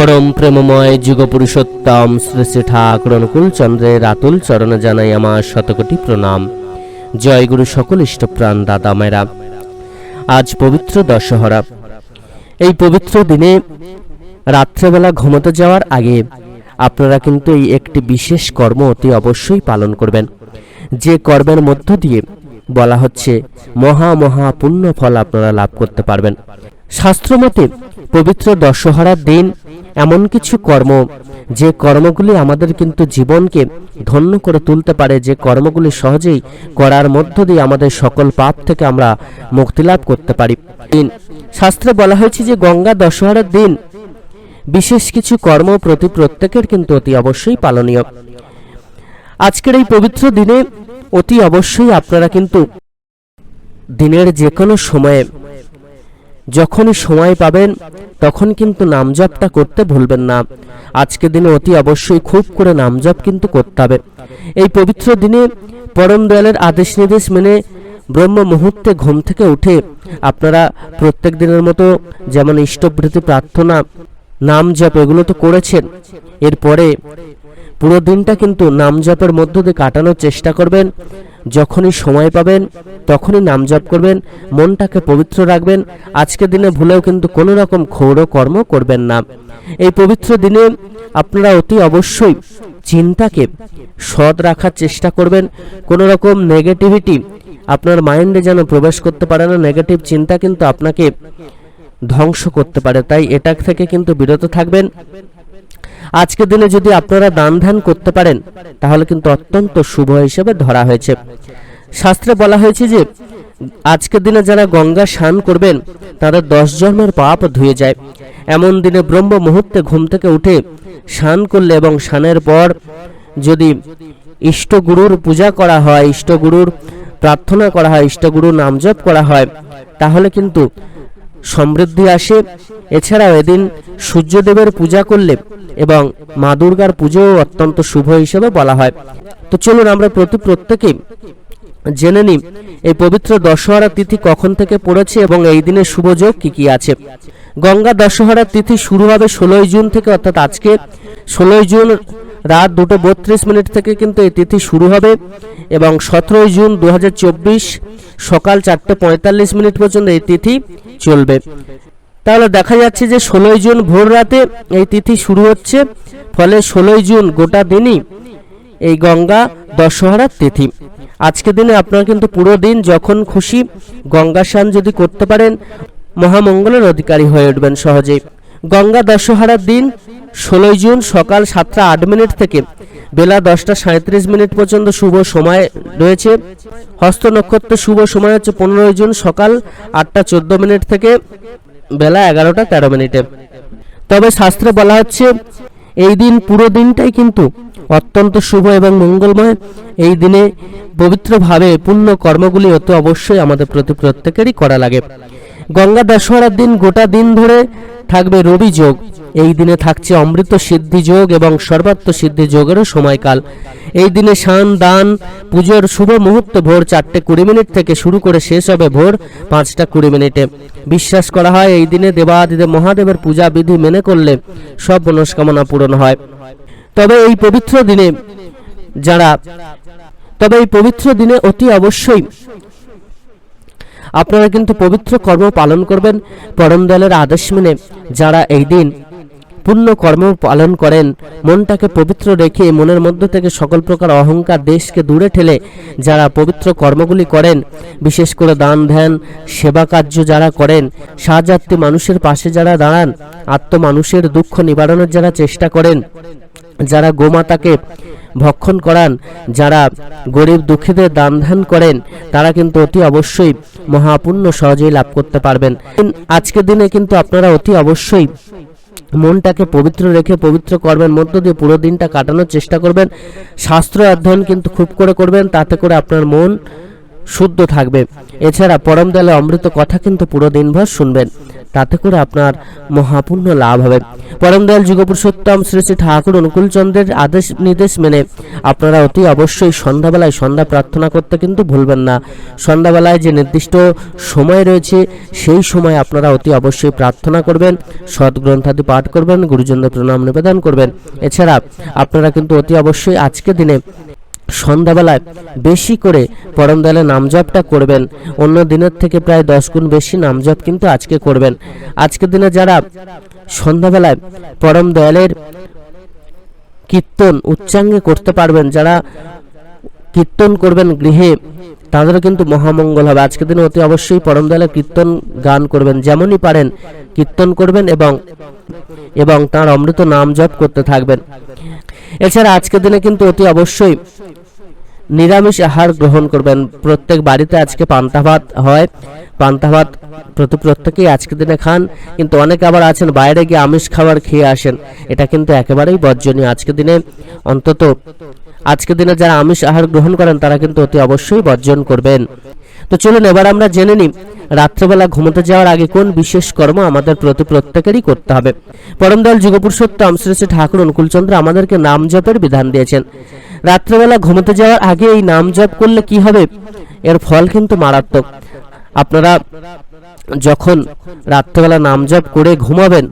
পরম প্রেমময় যুগ পুরুষোত্তম শ্রী শ্রী ঠাকুর অনুকূল চন্দ্রের আতুল চরণে জানাই আমার শতকোটি প্রণাম। জয় গুরু সকল ইষ্টপ্রাণ দাদা মায়েরা। আজ পবিত্র দশহরা। এই পবিত্র দিনে রাত্রেবেলা ঘুমোতে যাওয়ার আগে আপনারা কিন্তু এই একটি বিশেষ কর্ম অতি অবশ্যই পালন করবেন। যে কর্মের মধ্য দিয়ে বলা হচ্ছে মহা মহা পুণ্য ফল আপনারা লাভ করতে পারবেন। শাস্ত্রমতে পবিত্র দশহরার দিন এমন কিছু কর্ম, যে কর্মগুলি আমাদের কিন্তু জীবনকে ধন্য করে তুলতে পারে, যে কর্মগুলি সহজেই করার মধ্য দিয়ে আমাদের সকল পাপ থেকে আমরা মুক্তি লাভ করতে পারি। শাস্ত্রে বলা হয়েছে যে গঙ্গা দশহরার দিন বিশেষ কিছু কর্ম প্রতি প্রত্যেকের কিন্তু অতি অবশ্যই পালনীয়। আজকের এই পবিত্র দিনে অতি অবশ্যই আপনারা কিন্তু দিনের যে কোনো সময়ে যখনই সময় পাবেন, তখন কিন্তু নাম জপটা করতে ভুলবেন না। আজকে দিনে অতি অবশ্যই খুব করে নাম জপ কিন্তু করতে হবে। এই পবিত্র দিনে পরম দয়ালের আদেশ নির্দেশ মেনে ব্রহ্ম মুহূর্তে ঘুম থেকে উঠে আপনারা প্রত্যেক দিনের মতো যেমন ইষ্টবৃত্তি, প্রার্থনা নাম জপ এগুলো তো করেছেন, এরপরে পুরো দিনটা কিন্তু নাম জপের মধ্য দিয়ে কাটানোর চেষ্টা করবেন। যখনই সময় পাবেন, তখনই নাম জপ করবেন, মনটাকে পবিত্র রাখবেন। আজকের দিনে ভুলেও কিন্তু কোনো রকম ক্ষৌর কর্ম করবেন না। এই পবিত্র দিনে আপনারা অতি অবশ্যই চিন্তাকে সৎ রাখার চেষ্টা করবেন। কোনো রকম নেগেটিভিটি আপনার মাইন্ডে যেন প্রবেশ করতে পারে না নেগেটিভ চিন্তা কিন্তু আপনাকে ধ্বংস করতে পারে। তাই এটা থেকে কিন্তু বিরত থাকবেন। আজকের দিনে যদি আপনারা দান ধ্যান করতে পারেন, তাহলে কিন্তু অত্যন্ত শুভ হিসেবে ধরা হয়েছে। শাস্ত্রে বলা হয়েছে যে, আজকের দিনে যারা গঙ্গা স্নান করবেন, তাদের দশ জন্মের পাপ ধুয়ে যায়। এমন দিনে ব্রহ্ম মুহূর্তে ঘুম থেকে উঠে স্নান করলে এবং স্নানের পর যদি ইষ্টগুরুর পূজা করা হয়, ইষ্টগুরুর প্রার্থনা করা হয়, ইষ্টগুরুর নামজপ করা হয়, তাহলে কিন্তু সমৃদ্ধি আসে। এছাড়াও এদিন সূর্যদেবের পূজা করলে এবং মা দুর্গার পুজোও অত্যন্ত শুভ হিসেবে বলা হয়। তো চলুন আমরা প্রতি প্রত্যেকেই জেনে নিই, এই পবিত্র দশহরা তিথি কখন থেকে পড়েছে এবং এই দিনের শুভযোগ কি কি আছে। গঙ্গা দশহরা তিথি শুরু হবে ষোলোই জুন থেকে, অর্থাৎ আজকে ষোলোই জুন রাত দুটো বত্রিশ মিনিট থেকে কিন্তু এই তিথি শুরু হবে এবং সতেরোই জুন দু হাজার চব্বিশ সকাল চারটে পঁয়তাল্লিশ মিনিট পর্যন্ত এই তিথি চলবে। তাহলে দেখা যাচ্ছে যে ষোলোই জুন ভোর রাতে এই তিথি শুরু হচ্ছে, ফলে ষোলোই জুন গোটা দিনই এই গঙ্গা দশহরার তিথি। আজকে দিনে আপনারা কিন্তু পুরো দিন যখন খুশি গঙ্গা স্নান যদি করতে পারেন, মহামঙ্গলের অধিকারী হয়ে উঠবেন সহজেই। গঙ্গা দশহরার দিন ষোলোই জুন সকাল সাতটা আট মিনিট থেকে বেলা দশটা সাঁত্রিশ মিনিট পর্যন্ত শুভ সময় রয়েছে। হস্ত নক্ষত্র শুভ সময় হচ্ছে পনেরোই জুন সকাল আটটা চোদ্দ মিনিট থেকে বেলা এগারোটা তেরো মিনিটে। তবে শাস্ত্রে বলা হচ্ছে, এই দিন পুরো দিনটাই কিন্তু অত্যন্ত শুভ এবং মঙ্গলময়। এই দিনে পবিত্রভাবে পূর্ণ কর্মগুলি অতি অবশ্যই আমাদের প্রতি প্রত্যেকেরই করা লাগে। গঙ্গা দশহরার দিন গোটা দিন ধরে থাকবে রবি যোগ। এই দিনে থাকছে অমৃত সিদ্ধি যোগ এবং সর্বাত্ম সিদ্ধি যোগেরও সময়কাল। এই দিনে শান, দান, পুজোর শুভ মুহূর্ত ভোর চারটে কুড়ি মিনিট থেকে শুরু করে শেষ হবে ভোর পাঁচটা কুড়ি মিনিটে। বিশ্বাস করা হয়, এই দিনে দেবাদিদেব মহাদেবের পূজা বিধি মেনে করলে সব মনস্কামনা পূরণ হয়। তবে এই পবিত্র দিনে যারা, তবে এই পবিত্র দিনে অতি অবশ্যই আপনারা কিন্তু পবিত্র কর্ম পালন করবেন। পরম দয়ালের আদেশ মেনে যারা এই দিন পুণ্য কর্ম পালন করেন, মনটাকে পবিত্র রেখে মনের মধ্য থেকে সকল প্রকার অহংকার দেশকে দূরে ঠেলে যারা পবিত্র কর্মগুলি করেন, বিশেষ করে দান, ধ্যান, সেবা কার্য যারা করেন সাহায্যার্থী মানুষের পাশে যারা দাঁড়ান আত্ম মানুষের দুঃখ নিবারণের যারা চেষ্টা করেন, যারা গোমাতাকে ভক্ষণ করান। যারা গরিব দুঃখীদের দান ধ্যান করেন, তারা কিন্তু অতি অবশ্যই মহাপুণ্য সহজেই লাভ করতে পারবেন। আজকের দিনে কিন্তু আপনারা অতি অবশ্যই মনটাকে পবিত্র রেখে পবিত্র কর্মের মধ্য দিয়ে পুরো দিনটা কাটানোর চেষ্টা করবেন। শাস্ত্র অধ্যয়ন কিন্তু খুব করে করবেন, তাতে করে আপনার মন শুদ্ধ থাকবে। এছাড়া পরম দয়ালে অমৃত কথা কিন্তু পুরো দিনভর শুনবেন। তাতে করে আপনার মহাপুণ্য লাভ হবে। পরম দয়াল যুগপুরুষোত্তম শ্রী শ্রী ঠাকুর অনুকূল চন্দ্রের আদেশ নির্দেশ মেনে আপনারা অতি অবশ্যই সন্ধ্যাবেলায় সন্ধ্যা প্রার্থনা করতে কিন্তু ভুলবেন না। সন্ধ্যাবেলায় যে নির্দিষ্ট সময় রয়েছে, সেই সময় আপনারা অতি অবশ্যই প্রার্থনা করবেন সদ্গ্রন্থাদি পাঠ করবেন, গুরুজনদের প্রণাম নিবেদন করবেন। এছাড়া আপনারা কিন্তু অতি অবশ্যই আজকের দিনে সন্ধ্যাবেলায় বেশি করে পরম দয়ালের নাম জপটা করবেন। অন্য দিনের থেকে প্রায় দশ গুণ বেশি নাম জপ কিন্তু আজকে করবেন। আজকের দিনে যারা সন্ধ্যাবেলায় পরম দয়ালের কীর্তন উচ্চাঙ্গে করতে পারবেন, যারা কীর্তন করবেন গৃহে, তাদেরও কিন্তু মহামঙ্গল হবে। আজকের দিনে অতি অবশ্যই পরম দয়ালের কীর্তন গান করবেন, যেমনই পারেন কীর্তন করবেন এবং এবং তার অমৃত নাম জপ করতে থাকবেন। এছাড়া আজকের দিনে কিন্তু অতি অবশ্যই নিরামিষ আহার গ্রহণ করবেন। প্রত্যেক বাড়িতে আজকে পান্তা ভাত হয়। পান্তা ভাত প্রতি প্রত্যেকেই আজকের দিনে খান। কিন্তু অনেকে আবার আছেন, বাইরে গিয়ে আমিষ খাবার খেয়ে আসেন। এটা কিন্তু একেবারেই বর্জনীয় আজকের দিনে। অন্তত আজকের দিনে যারা আমিষ আহার গ্রহণ করেন, তারা কিন্তু অতি অবশ্যই বর্জন করবেন। তো চলুন, এবার আমরা জেনে নিই, রাত্রেবেলা ঘুমোতে যাওয়ার আগে কোন বিশেষ কর্ম আমাদের প্রতি প্রত্যেকেরই করতে হবে। পরমদয়াল যুগপুরুষোত্তম শ্রী শ্রী ঠাকুর অনুকূলচন্দ্র আমাদেরকে নাম জপের বিধান দিয়েছেন। রাত্রেবেলা ঘুমোতে যাওয়ার আগে এই নাম জপ করলে কি হবে? এর ফল কিন্তু মারাত্মক। আপনারা যখন রাত্রেবেলা নাম জপ করে ঘুমাবেন,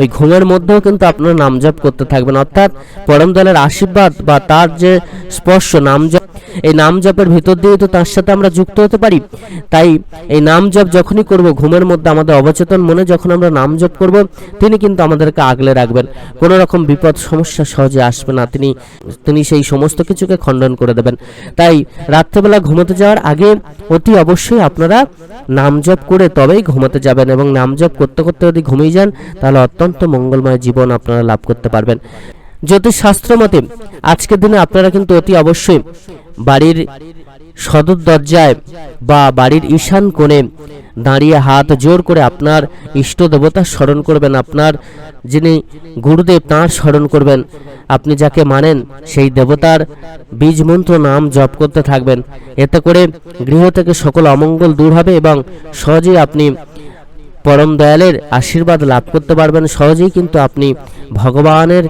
ওই ঘুমের মধ্যেও কিন্তু আপনারা নাম জপ করতে থাকবেন। অর্থাৎ পরম দলের আশীর্বাদ বা তার যে স্পর্শ নাম জপ এই নাম জপের ভিতর দিয়ে তো তার সাথে আমরা যুক্ত হতে পারি। তাই এই নাম জপ যখনই করব, ঘুমের মধ্যে আমাদের অবচেতন মনে যখন আমরা নাম জপ করব, তিনি কিন্তু আমাদেরকে আগলে রাখবেন। কোনো রকম বিপদ, সমস্যা সহজে আসবে না। তিনি তিনি সেই সমস্ত কিছুকে খণ্ডন করে দেবেন। তাই রাত্রেবেলা ঘুমোতে যাওয়ার আগে অতি অবশ্যই আপনারা নাম জপ করে তবেই ঘুমাতে যাবেন এবং নাম জপ করতে করতে যদি ঘুমিয়ে যান, তাহলে অত্যন্ত মঙ্গলময় জীবন আপনারা লাভ করতে পারবেন। জ্যোতিষশাস্ত্র মতে আজকের দিনে আপনারা কিন্তু অতি অবশ্যই বাড়ির সদর দরজায় বা বাড়ির ঈশান কোণে দাঁড়িয়ে হাত জোর করে আপনার ইষ্ট দেবতা স্মরণ করবেন, আপনার যিনি গুরুদেব তাঁর স্মরণ করবেন। আপনি যাকে মানেন সেই দেবতার বীজ মন্ত্র নাম জপ করতে থাকবেন। এতে করে গৃহ থেকে সকল অমঙ্গল দূর হবে এবং সহজেই আপনি পরম দয়ালের আশীর্বাদ লাভ করতে পারবেন। সহজেই কিন্তু আপনি ভগবানের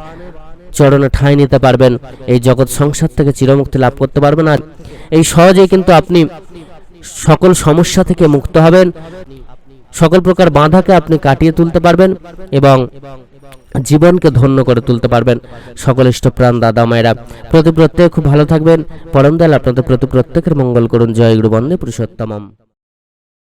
চরণে ঠাঁই নিতে পারবেন। এই জগৎ সংসার থেকে চিরমুক্তি লাভ করতে পারবেন আর এই সহজেই কিন্তু আপনি সকল সমস্যা থেকে মুক্ত হবেন। সকল প্রকার বাধাকে আপনি কাটিয়ে তুলতে পারবেন এবং জীবনকে ধন্য করে তুলতে পারবেন। সকল ইষ্টপ্রাণ দাদা মায়েরা, প্রতি প্রত্যেক খুব ভালো থাকবেন। পরম দয়াল আপনাদের প্রতি প্রত্যেকের মঙ্গল করুন। জয় গুরু বন্দে পুরুষোত্তমম।